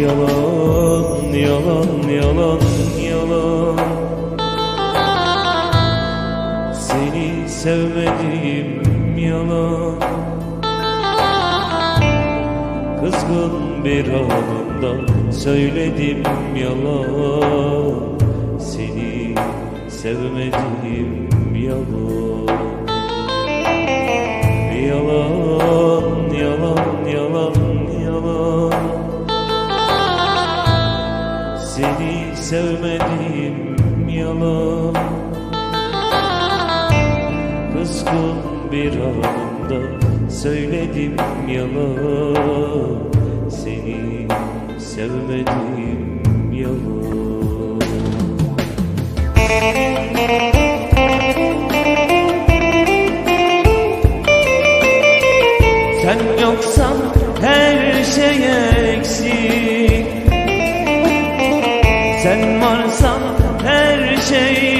yalan yalan Seni sevmedim yalan. Kızgın bir anında söyledim yalan. Seni sevmedim yalan Yalan, bir anında söyledim yalan. Seni sevmedim yalan. Sen yoksan her şey eksik. Sen varsan her şey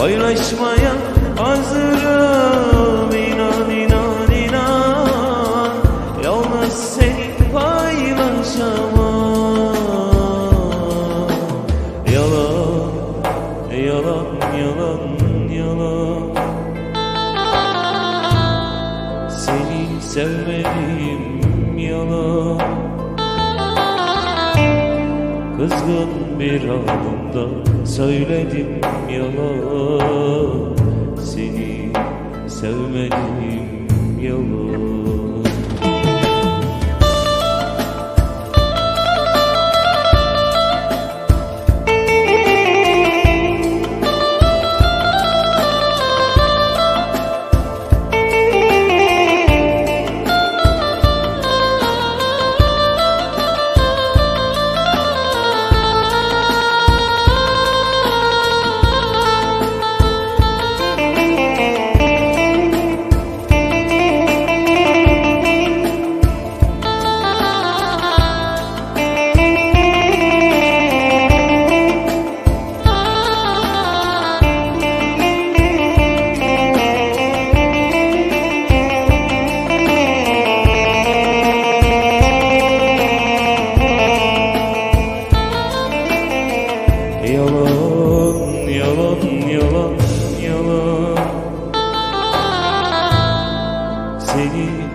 Paylaşmaya hazırım Kızgın bir anında söyledim yalan. Seni sevmedim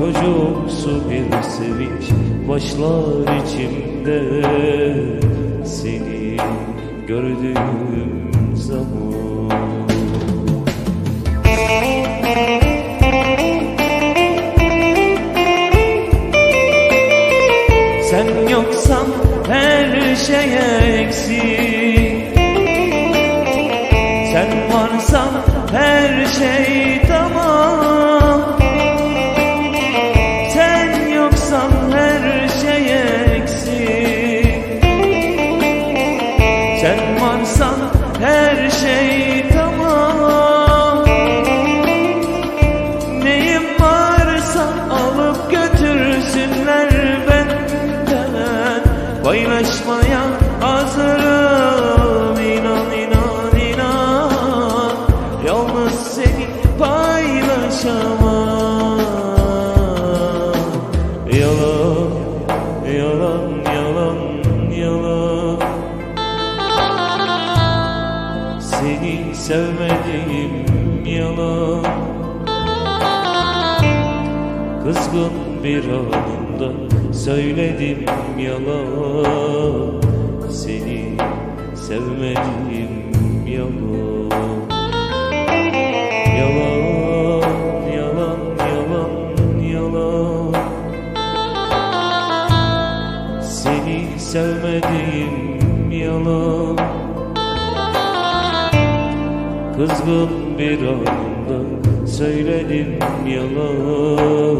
Çocuksu bir sevinç başlar içimde. Seni gördüğüm zaman. Sen yoksan her şey eksik. Sen varsan her şey sevmediğim yalan. Kızgın bir anımda söyledim yalan. Seni sevmediğim yalan. Yalan, yalan, yalan, yalan. Seni sevmediğim yalan. Kızgın bir anda söyledim yalan